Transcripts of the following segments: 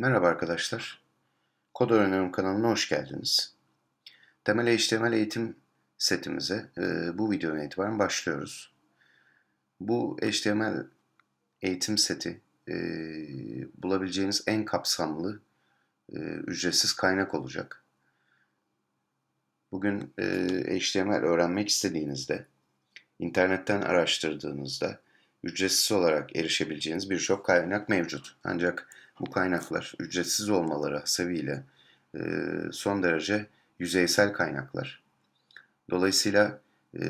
Merhaba arkadaşlar. Kod Öğreniyorum kanalına hoş geldiniz. Temel HTML eğitim setimize e, bu videodan itibaren başlıyoruz. Bu HTML eğitim seti e, bulabileceğiniz en kapsamlı e, ücretsiz kaynak olacak. Bugün e, HTML öğrenmek istediğinizde, internetten araştırdığınızda ücretsiz olarak erişebileceğiniz birçok kaynak mevcut. Ancak bu kaynaklar ücretsiz olmaları hasebiyle e, son derece yüzeysel kaynaklar. Dolayısıyla e,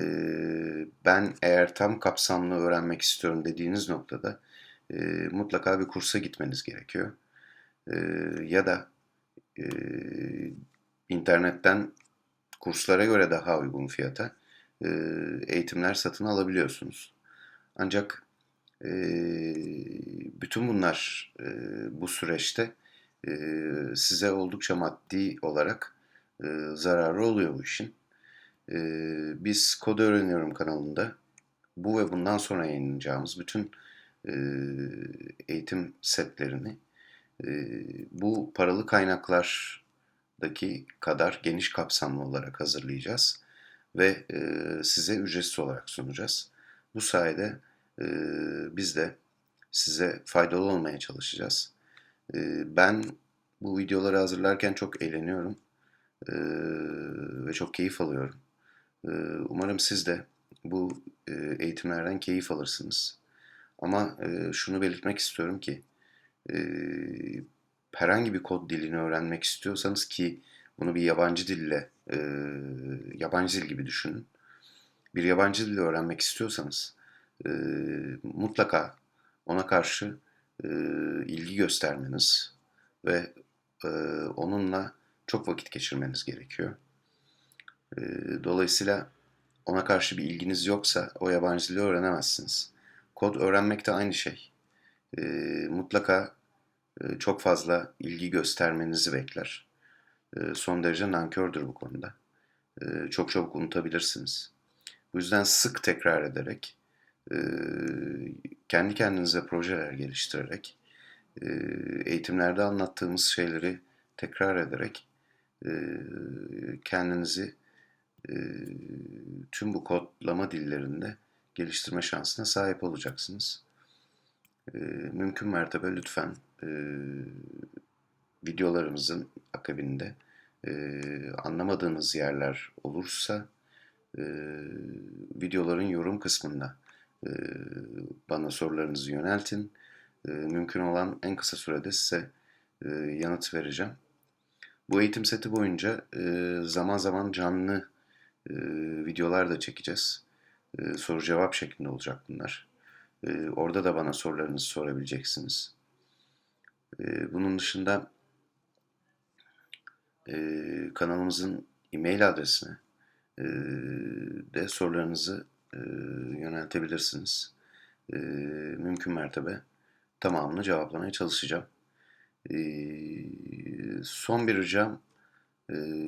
ben eğer tam kapsamlı öğrenmek istiyorum dediğiniz noktada e, mutlaka bir kursa gitmeniz gerekiyor. E, ya da e, internetten kurslara göre daha uygun fiyata e, eğitimler satın alabiliyorsunuz. Ancak bütün bunlar bu süreçte size oldukça maddi olarak zararı oluyor bu işin. Biz Kod Öğreniyorum kanalında bu ve bundan sonra yayınlayacağımız bütün eğitim setlerini bu paralı kaynaklardaki kadar geniş kapsamlı olarak hazırlayacağız ve size ücretsiz olarak sunacağız. Bu sayede e, biz de size faydalı olmaya çalışacağız. E, ben bu videoları hazırlarken çok eğleniyorum e, ve çok keyif alıyorum. Umarım siz de bu e, eğitimlerden keyif alırsınız. Ama e, şunu belirtmek istiyorum ki e, herhangi bir kod dilini öğrenmek istiyorsanız ki bunu bir yabancı dille, yabancı dil gibi düşünün. Bir yabancı dili öğrenmek istiyorsanız e, mutlaka ona karşı e, ilgi göstermeniz ve e, onunla çok vakit geçirmeniz gerekiyor. E, dolayısıyla ona karşı bir ilginiz yoksa o yabancı dili öğrenemezsiniz. Kod öğrenmek de aynı şey. E, mutlaka e, çok fazla ilgi göstermenizi bekler. E, son derece nankördür bu konuda. E, çok çabuk unutabilirsiniz. Bu yüzden sık tekrar ederek kendi kendinize projeler geliştirerek eğitimlerde anlattığımız şeyleri tekrar ederek kendinizi tüm bu kodlama dillerinde geliştirme şansına sahip olacaksınız. Mümkün mertebe lütfen videolarımızın akabinde anlamadığınız yerler olursa videoların yorum kısmında bana sorularınızı yöneltin. Ee, mümkün olan en kısa sürede size e, yanıt vereceğim. Bu eğitim seti boyunca e, zaman zaman canlı e, videolar da çekeceğiz. Soru cevap şeklinde olacak bunlar. Orada da bana sorularınızı sorabileceksiniz. Bunun dışında kanalımızın e-mail adresine de sorularınızı e, yöneltebilirsiniz. Mümkün mertebe tamamını cevaplamaya çalışacağım. Son bir ricam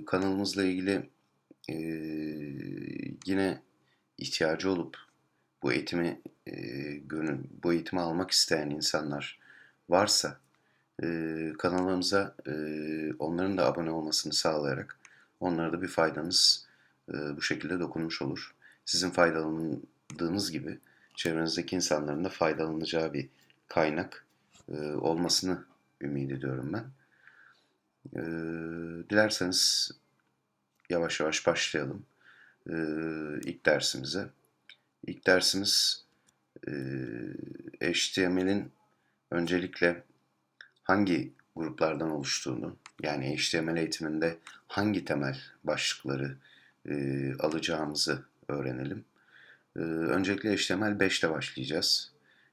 kanalımızla ilgili yine ihtiyacı olup bu eğitimi bu eğitimi almak isteyen insanlar varsa kanalımıza onların da abone olmasını sağlayarak onlara da bir faydanız bu şekilde dokunmuş olur sizin faydalandığınız gibi çevrenizdeki insanların da faydalanacağı bir kaynak e, olmasını ümit ediyorum ben. E, dilerseniz yavaş yavaş başlayalım e, ilk dersimize. İlk dersimiz e, HTML'in öncelikle hangi gruplardan oluştuğunu, yani HTML eğitiminde hangi temel başlıkları e, alacağımızı öğrenelim. Ee, öncelikle HTML 5 ile başlayacağız.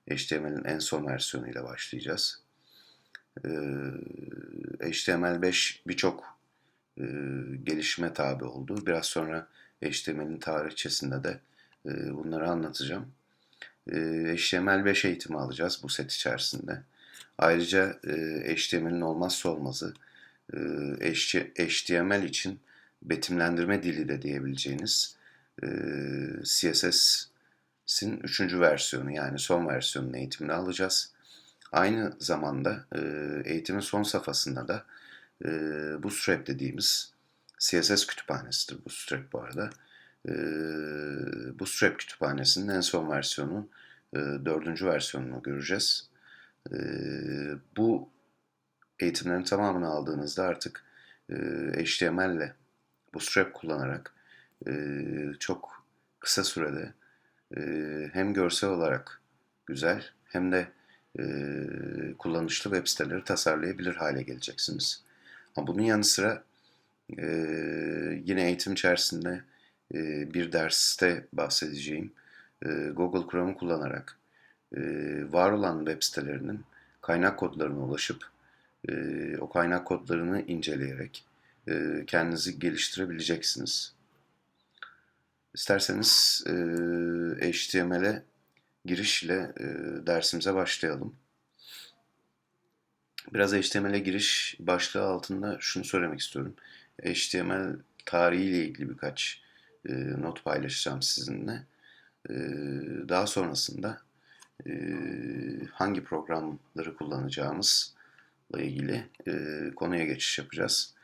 HTML'in en son versiyonuyla başlayacağız. Ee, HTML 5 birçok e, gelişime tabi oldu. Biraz sonra HTML'in tarihçesinde de e, bunları anlatacağım. E, HTML 5 eğitimi alacağız bu set içerisinde. Ayrıca e, HTML'in olmazsa olmazı HTML için betimlendirme dili de diyebileceğiniz CSS'in üçüncü versiyonu yani son versiyonun eğitimini alacağız. Aynı zamanda eğitimin son safhasında da e, Bootstrap dediğimiz CSS kütüphanesidir Bootstrap bu arada. E, Bootstrap kütüphanesinin en son versiyonu, e, dördüncü versiyonunu göreceğiz. Bu eğitimlerin tamamını aldığınızda artık HTML ile Bootstrap kullanarak e, çok kısa sürede e, hem görsel olarak güzel hem de e, kullanışlı web siteleri tasarlayabilir hale geleceksiniz. Ama bunun yanı sıra yine eğitim içerisinde bir derste bahsedeceğim. Google Chrome'u kullanarak var olan web sitelerinin kaynak kodlarına ulaşıp o kaynak kodlarını inceleyerek kendinizi geliştirebileceksiniz. İsterseniz e, HTML'e giriş ile e, dersimize başlayalım. Biraz HTML'e giriş başlığı altında şunu söylemek istiyorum. HTML tarihiyle ilgili birkaç e, not paylaşacağım sizinle. E, daha sonrasında e, hangi programları kullanacağımızla ilgili e, konuya geçiş yapacağız.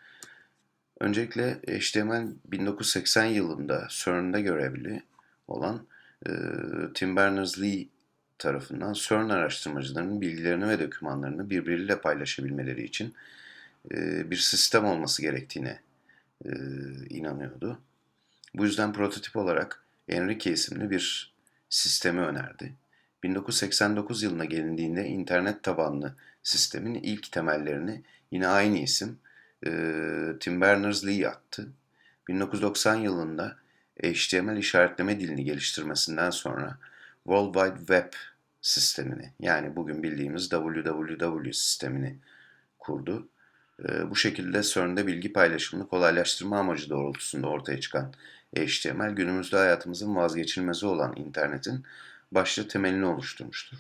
Öncelikle HTML 1980 yılında CERN'de görevli olan e, Tim Berners-Lee tarafından CERN araştırmacılarının bilgilerini ve dokümanlarını birbiriyle paylaşabilmeleri için e, bir sistem olması gerektiğine e, inanıyordu. Bu yüzden prototip olarak Enrique isimli bir sistemi önerdi. 1989 yılına gelindiğinde internet tabanlı sistemin ilk temellerini yine aynı isim e, Tim Berners-Lee attı. 1990 yılında HTML işaretleme dilini geliştirmesinden sonra World Wide Web sistemini yani bugün bildiğimiz www sistemini kurdu. Ee, bu şekilde CERN'de bilgi paylaşımını kolaylaştırma amacı doğrultusunda ortaya çıkan HTML günümüzde hayatımızın vazgeçilmezi olan internetin başlı temelini oluşturmuştur.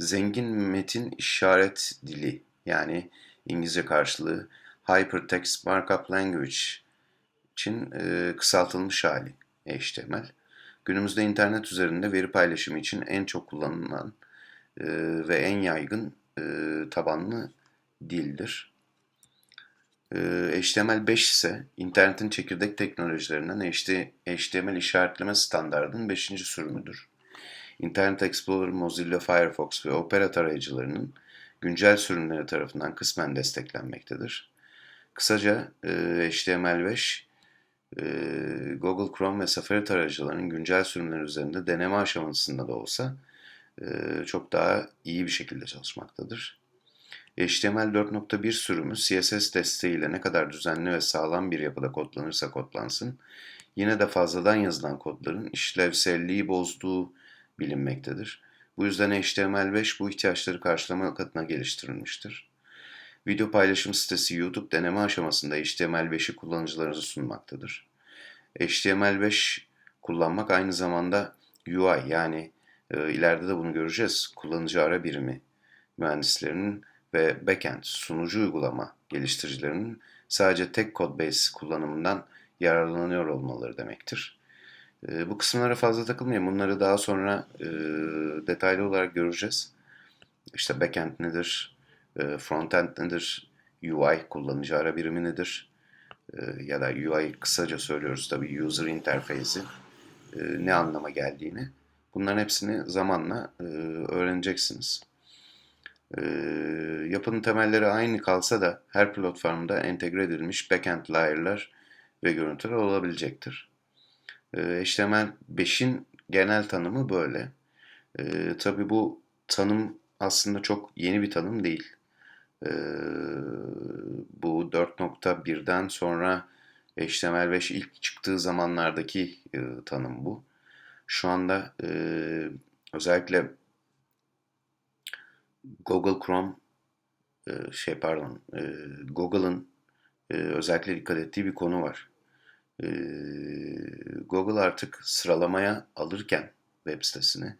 Zengin metin işaret dili yani İngilizce karşılığı Hypertext Markup Language için e, kısaltılmış hali HTML. Günümüzde internet üzerinde veri paylaşımı için en çok kullanılan e, ve en yaygın e, tabanlı dildir. E, HTML5 ise internetin çekirdek teknolojilerinden HTML işaretleme standartının 5. sürümüdür. Internet Explorer, Mozilla Firefox ve Opera tarayıcılarının güncel sürümleri tarafından kısmen desteklenmektedir. Kısaca e, HTML5 e, Google Chrome ve Safari tarayıcılarının güncel sürümleri üzerinde deneme aşamasında da olsa e, çok daha iyi bir şekilde çalışmaktadır. HTML 4.1 sürümü CSS desteğiyle ne kadar düzenli ve sağlam bir yapıda kodlanırsa kodlansın, yine de fazladan yazılan kodların işlevselliği bozduğu bilinmektedir. Bu yüzden HTML5 bu ihtiyaçları karşılamak adına geliştirilmiştir. Video paylaşım sitesi YouTube deneme aşamasında HTML5'i kullanıcılarınıza sunmaktadır. HTML5 kullanmak aynı zamanda UI yani e, ileride de bunu göreceğiz. Kullanıcı ara birimi mühendislerinin ve backend sunucu uygulama geliştiricilerinin sadece tek kod base kullanımından yararlanıyor olmaları demektir. E, bu kısımlara fazla takılmayayım. Bunları daha sonra e, detaylı olarak göreceğiz. İşte backend nedir, frontend nedir? UI kullanıcı ara birimi nedir? E, ya da UI kısaca söylüyoruz tabii user interface'i e, ne anlama geldiğini. Bunların hepsini zamanla öğreneceksiniz. Yapının temelleri aynı kalsa da her platformda entegre edilmiş backend layer'lar ve görüntüler olabilecektir. HTML5'in genel tanımı böyle. Tabii bu tanım aslında çok yeni bir tanım değil. Ee, bu 4.1'den sonra HTML5 ilk çıktığı zamanlardaki e, tanım bu. Şu anda e, özellikle Google Chrome e, şey pardon Google'ın özellikle dikkat ettiği bir konu var. Google artık sıralamaya alırken web sitesini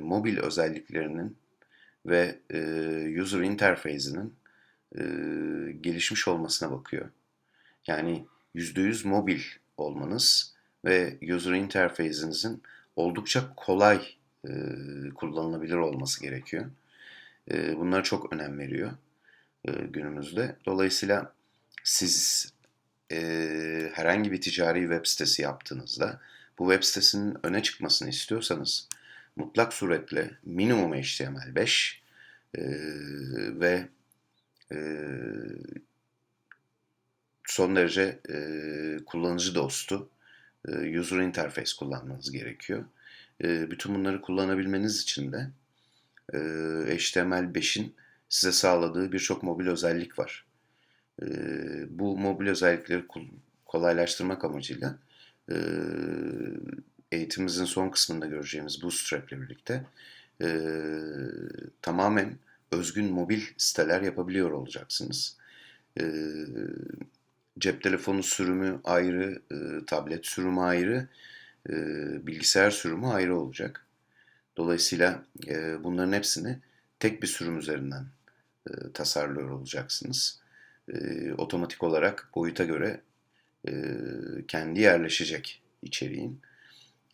mobil özelliklerinin ve e, user interface'inin e, gelişmiş olmasına bakıyor. Yani %100 mobil olmanız ve user interface'inizin oldukça kolay e, kullanılabilir olması gerekiyor. e, bunlara çok önem veriyor e, günümüzde. Dolayısıyla siz e, herhangi bir ticari web sitesi yaptığınızda bu web sitesinin öne çıkmasını istiyorsanız mutlak suretle minimum HTML5 e, ve e, son derece e, kullanıcı dostu e, user interface kullanmanız gerekiyor. E, bütün bunları kullanabilmeniz için de e, HTML5'in size sağladığı birçok mobil özellik var. E, bu mobil özellikleri kolaylaştırmak amacıyla e, eğitimimizin son kısmında göreceğimiz Bootstrap ile birlikte e, tamamen özgün mobil siteler yapabiliyor olacaksınız. E, cep telefonu sürümü ayrı, e, tablet sürümü ayrı, e, bilgisayar sürümü ayrı olacak. Dolayısıyla e, bunların hepsini tek bir sürüm üzerinden e, tasarlıyor olacaksınız. E, otomatik olarak boyuta göre e, kendi yerleşecek içeriğin.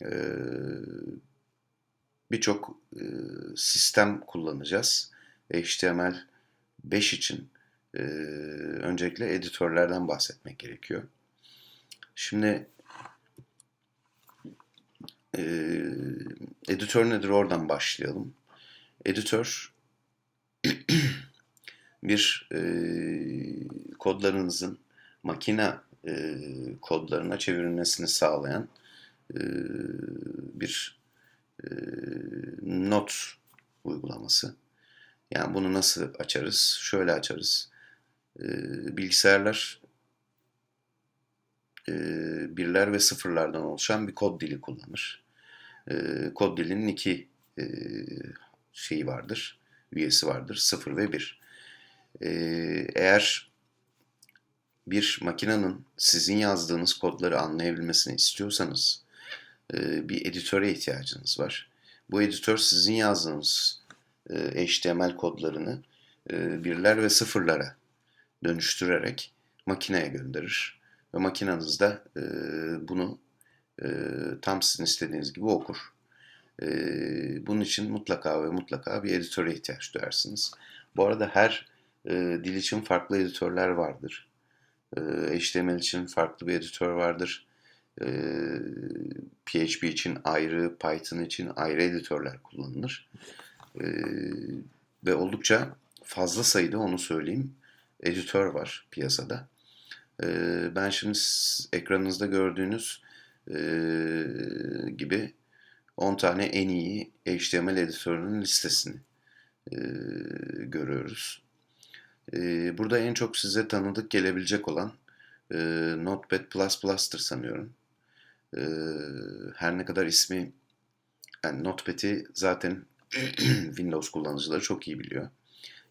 E, Birçok e, sistem kullanacağız. HTML 5 için e, öncelikle editörlerden bahsetmek gerekiyor. Şimdi e, editör nedir oradan başlayalım. Editör bir kodlarınızın makine kodlarına çevrilmesini sağlayan bir e, not uygulaması. Yani bunu nasıl açarız? Şöyle açarız. E, bilgisayarlar e, birler ve sıfırlardan oluşan bir kod dili kullanır. E, kod dilinin iki e, şeyi vardır, üyesi vardır. Sıfır ve bir. E, eğer bir makinenin sizin yazdığınız kodları anlayabilmesini istiyorsanız e, bir editöre ihtiyacınız var. Bu editör sizin yazdığınız HTML kodlarını birler ve sıfırlara dönüştürerek makineye gönderir. Ve makineniz de bunu tam sizin istediğiniz gibi okur. Bunun için mutlaka ve mutlaka bir editöre ihtiyaç duyarsınız. Bu arada her dil için farklı editörler vardır. HTML için farklı bir editör vardır. PHP için ayrı, Python için ayrı editörler kullanılır. Ve oldukça fazla sayıda onu söyleyeyim editör var piyasada. Ben şimdi ekranınızda gördüğünüz gibi 10 tane en iyi HTML editörünün listesini görüyoruz. Burada en çok size tanıdık gelebilecek olan Notepad++'tır sanıyorum. Her ne kadar ismi yani Notepad'i zaten Windows kullanıcıları çok iyi biliyor.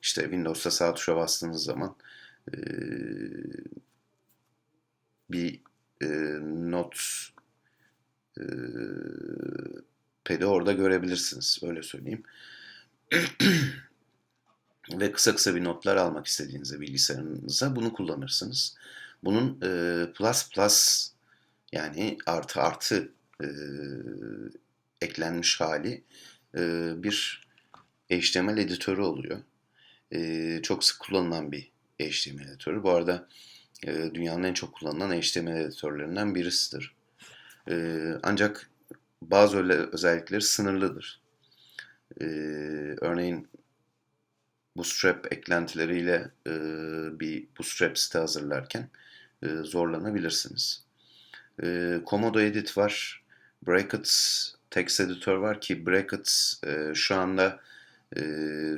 İşte Windows'ta sağ tuşa bastığınız zaman e, bir e, not e, pedi orada görebilirsiniz. Öyle söyleyeyim. Ve kısa kısa bir notlar almak istediğinizde bilgisayarınıza bunu kullanırsınız. Bunun e, plus plus yani artı artı e, eklenmiş hali e, bir HTML editörü oluyor e, çok sık kullanılan bir HTML editörü. Bu arada e, dünyanın en çok kullanılan HTML editörlerinden birisidir. E, ancak bazı öyle özellikleri sınırlıdır. E, örneğin Bootstrap eklentileriyle e, bir Bootstrap site hazırlarken e, zorlanabilirsiniz. E, Komodo Edit var. Brackets text editör var ki Brackets e, şu anda e,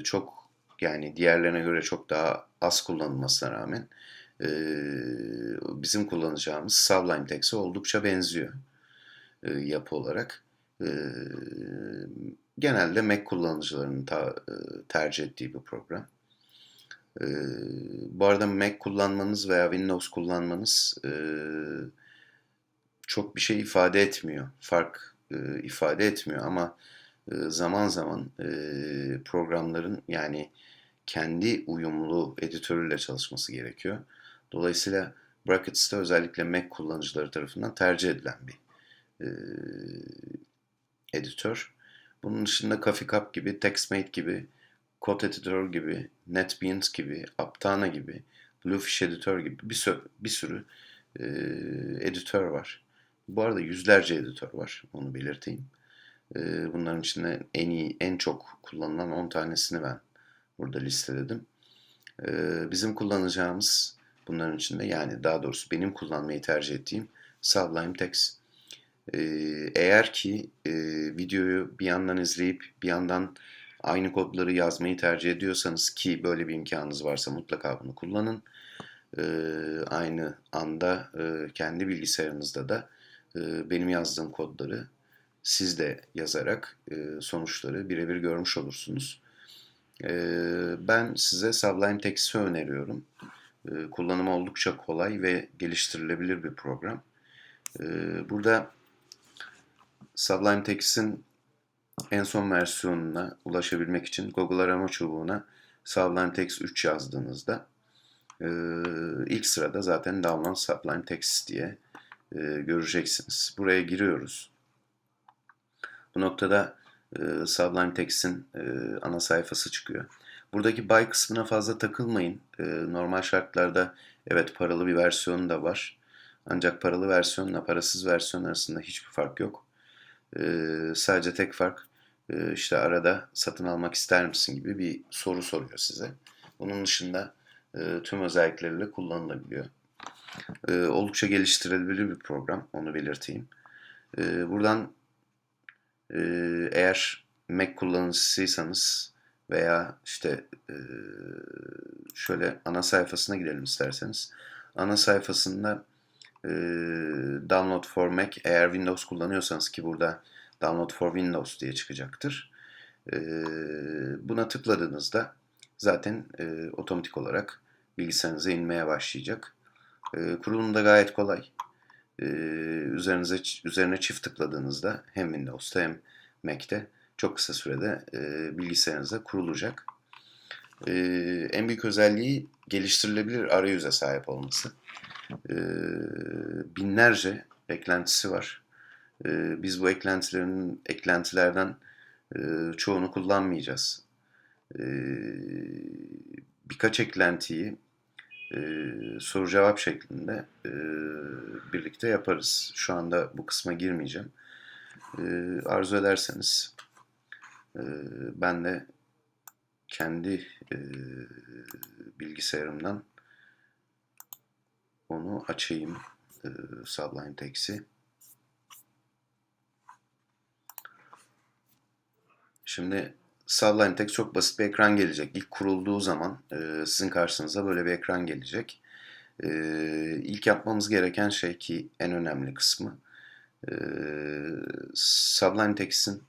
çok yani diğerlerine göre çok daha az kullanılmasına rağmen e, bizim kullanacağımız Sublime Text'e oldukça benziyor e, yapı olarak. E, genelde Mac kullanıcılarının ta, e, tercih ettiği bir program. E, bu arada Mac kullanmanız veya Windows kullanmanız e, çok bir şey ifade etmiyor. Fark e, ifade etmiyor ama e, zaman zaman e, programların yani kendi uyumlu editörüyle çalışması gerekiyor. Dolayısıyla Brackets'te özellikle Mac kullanıcıları tarafından tercih edilen bir e, editör. Bunun dışında Coffee Cup gibi, TextMate gibi Code Editor gibi, NetBeans gibi, Aptana gibi, Bluefish Editor gibi bir sürü, bir sürü e, editör var. Bu arada yüzlerce editör var, onu belirteyim. E, bunların içinde en iyi, en çok kullanılan 10 tanesini ben burada listeledim. E, bizim kullanacağımız bunların içinde yani daha doğrusu benim kullanmayı tercih ettiğim Sublime Text. E, eğer ki e, videoyu bir yandan izleyip bir yandan aynı kodları yazmayı tercih ediyorsanız ki böyle bir imkanınız varsa mutlaka bunu kullanın. Aynı anda e, kendi bilgisayarınızda da e, benim yazdığım kodları siz de yazarak e, sonuçları birebir görmüş olursunuz. E, ben size Sublime Text'i öneriyorum. E, kullanımı oldukça kolay ve geliştirilebilir bir program. Burada Sublime Text'in en son versiyonuna ulaşabilmek için Google arama çubuğuna Sublime Text 3 yazdığınızda ilk sırada zaten Download Sublime Text diye e, göreceksiniz. Buraya giriyoruz. Bu noktada e, Sublime Text'in e, ana sayfası çıkıyor. Buradaki buy kısmına fazla takılmayın. E, normal şartlarda evet paralı bir versiyonu da var. Ancak paralı versiyonla parasız versiyon arasında hiçbir fark yok. E, sadece tek fark e, işte arada satın almak ister misin gibi bir soru soruyor size. Bunun dışında e, tüm özellikleriyle kullanılabiliyor. E, oldukça geliştirilebilir bir program, onu belirteyim. E, buradan e, eğer Mac kullanıcısıysanız veya işte e, şöyle ana sayfasına gidelim isterseniz. Ana sayfasında e, Download for Mac eğer Windows kullanıyorsanız ki burada Download for Windows diye çıkacaktır. E, buna tıkladığınızda zaten e, otomatik olarak bilgisayarınıza inmeye başlayacak. E, kurulumu da gayet kolay. E, üzerinize üzerine çift tıkladığınızda hem Windows'ta hem Mac'te çok kısa sürede e, bilgisayarınıza kurulacak. E, en büyük özelliği geliştirilebilir arayüze sahip olması. E, binlerce eklentisi var. E, biz bu eklentilerin eklentilerden e, çoğunu kullanmayacağız. E, birkaç eklentiyi e, soru cevap şeklinde e, birlikte yaparız. Şu anda bu kısma girmeyeceğim. E, arzu ederseniz e, ben de kendi e, bilgisayarımdan onu açayım. E, Sublime Text'i. Şimdi Sublime Text çok basit bir ekran gelecek. İlk kurulduğu zaman e, sizin karşınıza böyle bir ekran gelecek. E, ilk yapmamız gereken şey ki en önemli kısmı e, Sublime Text'in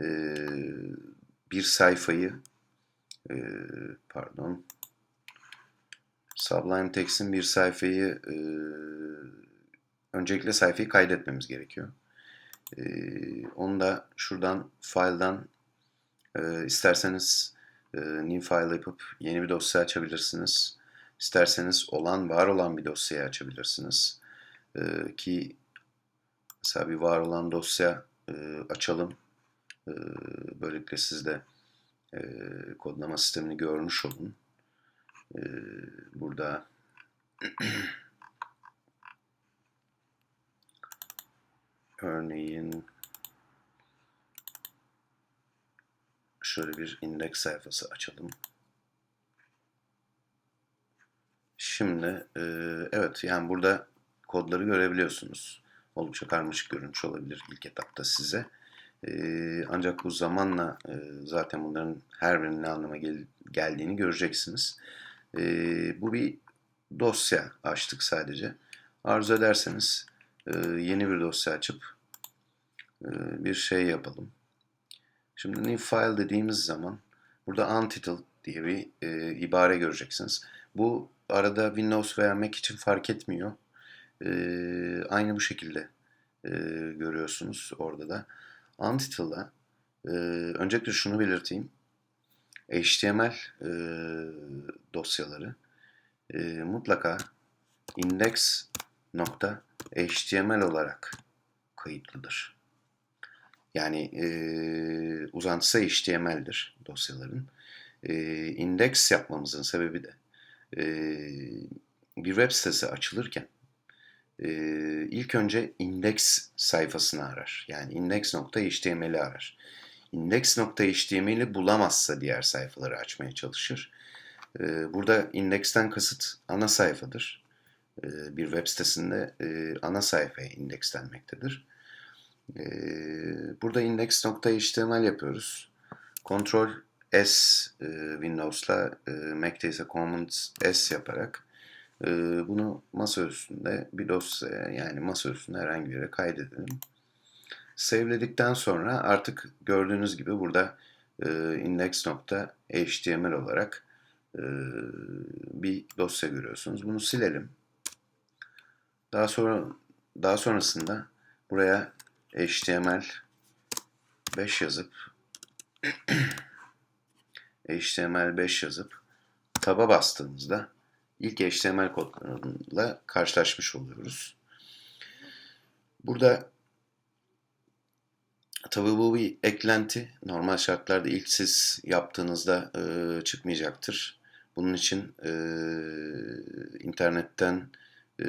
e, bir sayfayı e, pardon Sublime Text'in bir sayfayı e, öncelikle sayfayı kaydetmemiz gerekiyor. E, onu da şuradan file'dan e, isterseniz new file yapıp yeni bir dosya açabilirsiniz. İsterseniz olan, var olan bir dosyayı açabilirsiniz. E, ki mesela bir var olan dosya e, açalım. E, böylelikle siz de e, kodlama sistemini görmüş olun. Burada örneğin şöyle bir indeks sayfası açalım. Şimdi e, evet yani burada kodları görebiliyorsunuz. Oldukça karmaşık görünmüş olabilir ilk etapta size. E, ancak bu zamanla e, zaten bunların her birinin ne anlama gel geldiğini göreceksiniz. E, bu bir dosya açtık sadece. Arzu ederseniz e, yeni bir dosya açıp e, bir şey yapalım. Şimdi new file dediğimiz zaman burada untitled diye bir e, ibare göreceksiniz. Bu arada Windows veya Mac için fark etmiyor. E, aynı bu şekilde e, görüyorsunuz orada da. Untitled'a e, öncelikle şunu belirteyim. HTML e, dosyaları e, mutlaka index.html olarak kayıtlıdır. Yani e, uzantısı HTML'dir dosyaların. e, indeks yapmamızın sebebi de e, bir web sitesi açılırken e, ilk önce indeks sayfasını arar. Yani index.html'i arar. Index.html'i bulamazsa diğer sayfaları açmaya çalışır. E, burada indeksten kasıt ana sayfadır. E, bir web sitesinde e, ana sayfaya indekslenmektedir. E, burada index.html yapıyoruz. Ctrl S e, Windows'la e, Mac'te ise Command S yaparak e, bunu masa üstünde bir dosyaya yani masa üstünde herhangi bir yere kaydedelim. Save'ledikten sonra artık gördüğünüz gibi burada e, index.html olarak e, bir dosya görüyorsunuz. Bunu silelim. Daha sonra daha sonrasında buraya HTML 5 yazıp HTML5 yazıp taba bastığımızda ilk HTML kodlarıyla karşılaşmış oluyoruz. Burada tabi bu bir eklenti. Normal şartlarda ilk siz yaptığınızda e, çıkmayacaktır. Bunun için e, internetten e,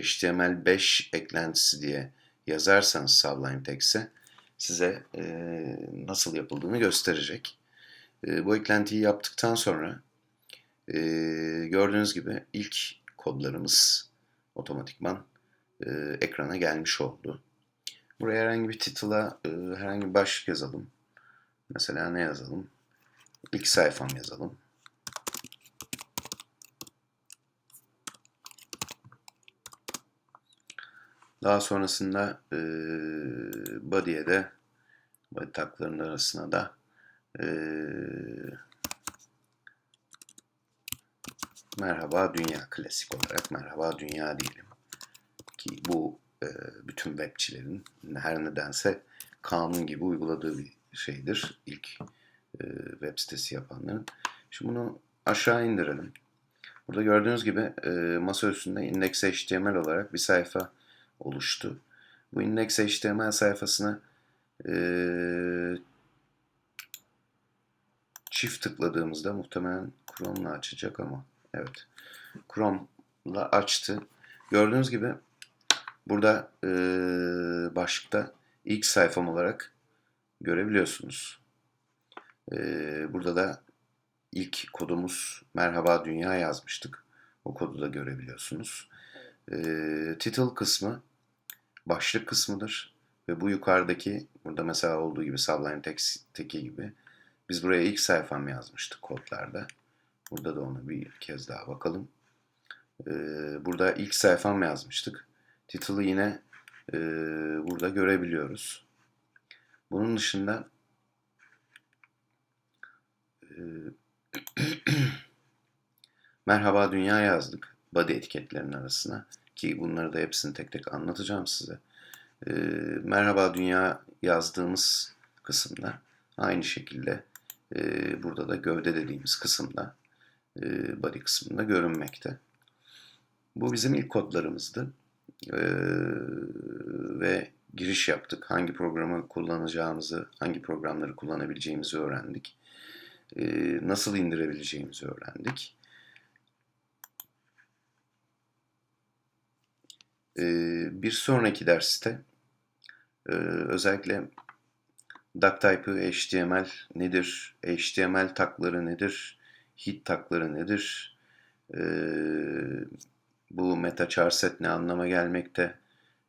HTML5 eklentisi diye yazarsanız Sublime Text'e size e, nasıl yapıldığını gösterecek. E, bu eklentiyi yaptıktan sonra e, gördüğünüz gibi ilk kodlarımız otomatikman e, ekrana gelmiş oldu. Buraya herhangi bir title'a e, herhangi bir başlık yazalım. Mesela ne yazalım? İlk sayfam yazalım. Daha sonrasında e, body'e de body taklarının arasına da e, merhaba dünya klasik olarak merhaba dünya diyelim. Ki bu e, bütün webçilerin her nedense kanun gibi uyguladığı bir şeydir. İlk e, web sitesi yapanların. Şimdi bunu aşağı indirelim. Burada gördüğünüz gibi e, masa üstünde index.html olarak bir sayfa oluştu. Bu index.html sayfasına e, çift tıkladığımızda muhtemelen Chrome'la açacak ama evet Chrome'la açtı. Gördüğünüz gibi burada e, başlıkta ilk sayfam olarak görebiliyorsunuz. E, burada da ilk kodumuz merhaba dünya yazmıştık. O kodu da görebiliyorsunuz. E, title kısmı başlık kısmıdır. Ve bu yukarıdaki burada mesela olduğu gibi Sublime Text'teki gibi biz buraya ilk sayfam yazmıştık kodlarda. Burada da onu bir kez daha bakalım. Ee, burada ilk sayfam yazmıştık. Title'ı yine e, burada görebiliyoruz. Bunun dışında e, Merhaba Dünya yazdık body etiketlerinin arasına ki bunları da hepsini tek tek anlatacağım size. E, Merhaba Dünya yazdığımız kısımda aynı şekilde e, burada da gövde dediğimiz kısımda e, body kısmında görünmekte. Bu bizim ilk kodlarımızdı. E, ve giriş yaptık. Hangi programı kullanacağımızı, hangi programları kullanabileceğimizi öğrendik. E, nasıl indirebileceğimizi öğrendik. Bir sonraki derste özellikle Duck HTML nedir? HTML takları nedir? Hit takları nedir? Bu meta charset ne anlama gelmekte?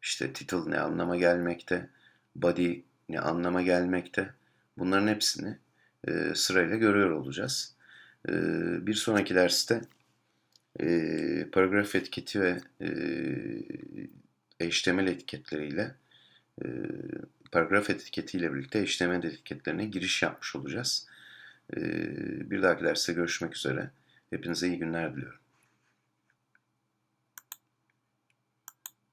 İşte title ne anlama gelmekte? Body ne anlama gelmekte? Bunların hepsini sırayla görüyor olacağız. Bir sonraki derste e, paragraf etiketi ve e, HTML etiketleriyle e, paragraf etiketiyle birlikte HTML etiketlerine giriş yapmış olacağız. Ee, bir dahaki derste görüşmek üzere. Hepinize iyi günler diliyorum.